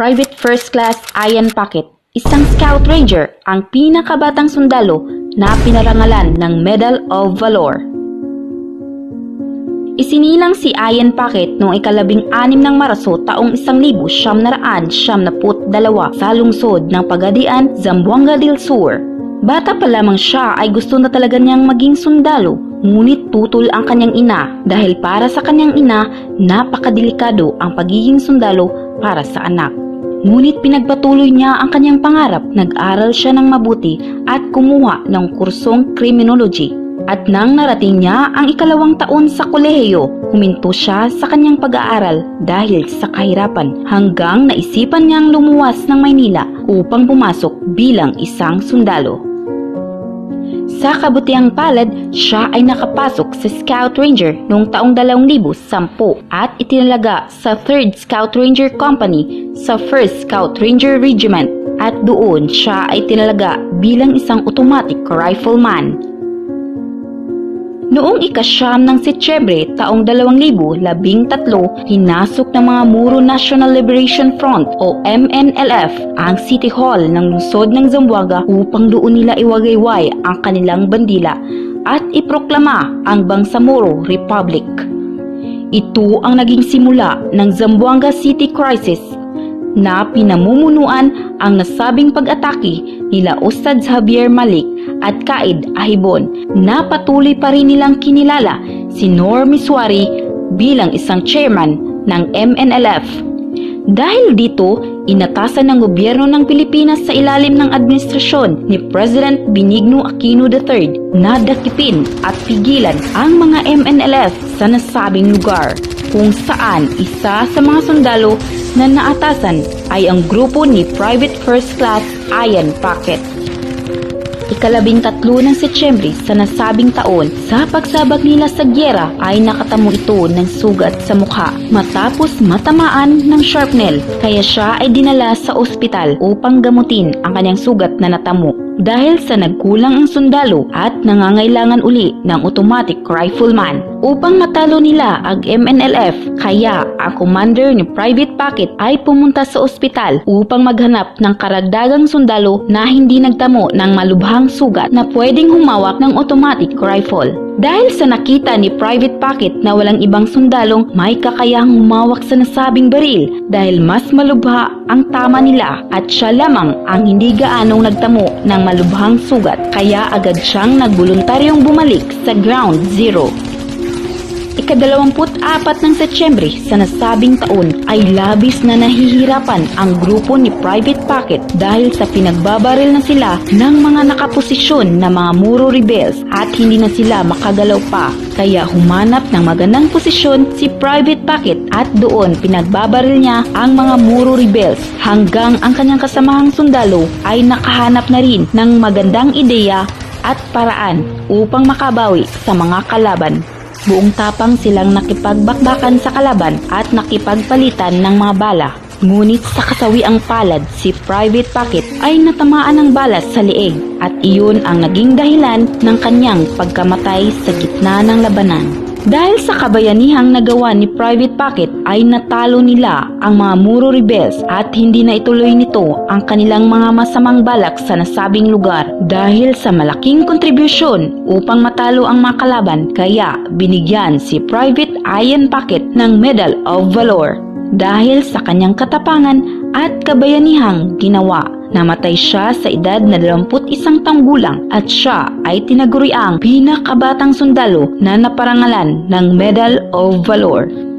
Private First Class Ian Packet, isang Scout Ranger ang pinakabatang sundalo na pinarangalan ng Medal of Valor. Isinilang si Ian Packet noong ikalabing anim ng Marso taong isang libo siyam na raan siyam na put dalawa sa lungsod ng Pagadian, Zamboanga del Sur. Bata pa lamang siya ay gusto na talaga niyang maging sundalo, ngunit tutol ang kanyang ina dahil para sa kanyang ina, napakadelikado ang pagiging sundalo para sa anak. Ngunit pinagpatuloy niya ang kanyang pangarap, nag-aral siya ng mabuti at kumuha ng kursong criminology. At nang narating niya ang ikalawang taon sa kolehiyo, huminto siya sa kanyang pag-aaral dahil sa kahirapan hanggang naisipan niyang lumuwas ng Maynila upang pumasok bilang isang sundalo. Sa kabutiang palad, siya ay nakapasok sa Scout Ranger noong taong 2010 at itinalaga sa 3rd Scout Ranger Company sa 1st Scout Ranger Regiment at doon siya ay tinalaga bilang isang automatic rifleman. Noong ikasyam ng Setyembre taong 2013, hinasok ng mga Muro National Liberation Front o MNLF ang City Hall ng lungsod ng Zamboanga upang doon nila iwagayway ang kanilang bandila at iproklama ang Bangsamoro Republic. Ito ang naging simula ng Zamboanga City Crisis na pinamumunuan ang nasabing pag-atake nila Ustad Javier Malik at Kaid Ahibon na patuloy pa rin nilang kinilala si Nor Miswari bilang isang chairman ng MNLF. Dahil dito, inatasan ng gobyerno ng Pilipinas sa ilalim ng administrasyon ni President Benigno Aquino III na dakipin at pigilan ang mga MNLF sa nasabing lugar kung saan isa sa mga sundalo na naatasan ay ang grupo ni Private First Class Ian Packet. Ikalabing tatlo ng Setyembre sa nasabing taon, sa pagsabak nila sa gyera ay nakatamo ito ng sugat sa mukha matapos matamaan ng sharpnail kaya siya ay dinala sa ospital upang gamutin ang kanyang sugat na natamo. Dahil sa nagkulang ang sundalo at nangangailangan uli ng automatic rifleman upang matalo nila ang MNLF kaya ang commander ni Private Packet ay pumunta sa ospital upang maghanap ng karagdagang sundalo na hindi nagtamo ng malubhang sugat na pwedeng humawak ng automatic rifle. Dahil sa nakita ni Private Packet na walang ibang sundalong may kakayahang humawak sa nasabing baril dahil mas malubha ang tama nila at siya lamang ang hindi gaanong nagtamo ng malubhang sugat kaya agad siyang nagboluntaryong bumalik sa ground zero. Ikadalawamput apat ng Setyembre sa nasabing taon ay labis na nahihirapan ang grupo ni Private Packet dahil sa pinagbabaril na sila ng mga nakaposisyon na mga Muro rebels at hindi na sila makagalaw pa. Kaya humanap ng magandang posisyon si Private Packet at doon pinagbabaril niya ang mga Muro rebels hanggang ang kanyang kasamahang sundalo ay nakahanap na rin ng magandang ideya at paraan upang makabawi sa mga kalaban. Buong tapang silang nakipagbakbakan sa kalaban at nakipagpalitan ng mga bala. Ngunit sa kasawiang palad, si Private Packet ay natamaan ng balas sa liig at iyon ang naging dahilan ng kanyang pagkamatay sa gitna ng labanan. Dahil sa kabayanihang nagawa ni Private Packet ay natalo nila ang mga Muro Rebels at hindi na ituloy nito ang kanilang mga masamang balak sa nasabing lugar dahil sa malaking kontribusyon upang matalo ang mga kalaban kaya binigyan si Private Ian Packet ng Medal of Valor dahil sa kanyang katapangan at kabayanihang ginawa. Namatay siya sa edad na 21 taong gulang at siya ay tinaguriang pinakabatang sundalo na naparangalan ng Medal of Valor.